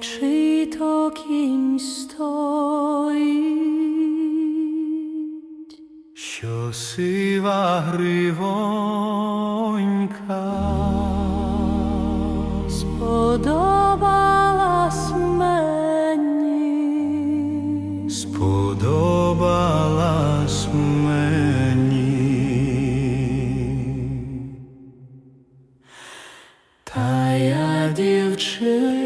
Ой, то кінь стоїть, що сива гривонька сподобалась мені, сподобалась мені. та я дівчина.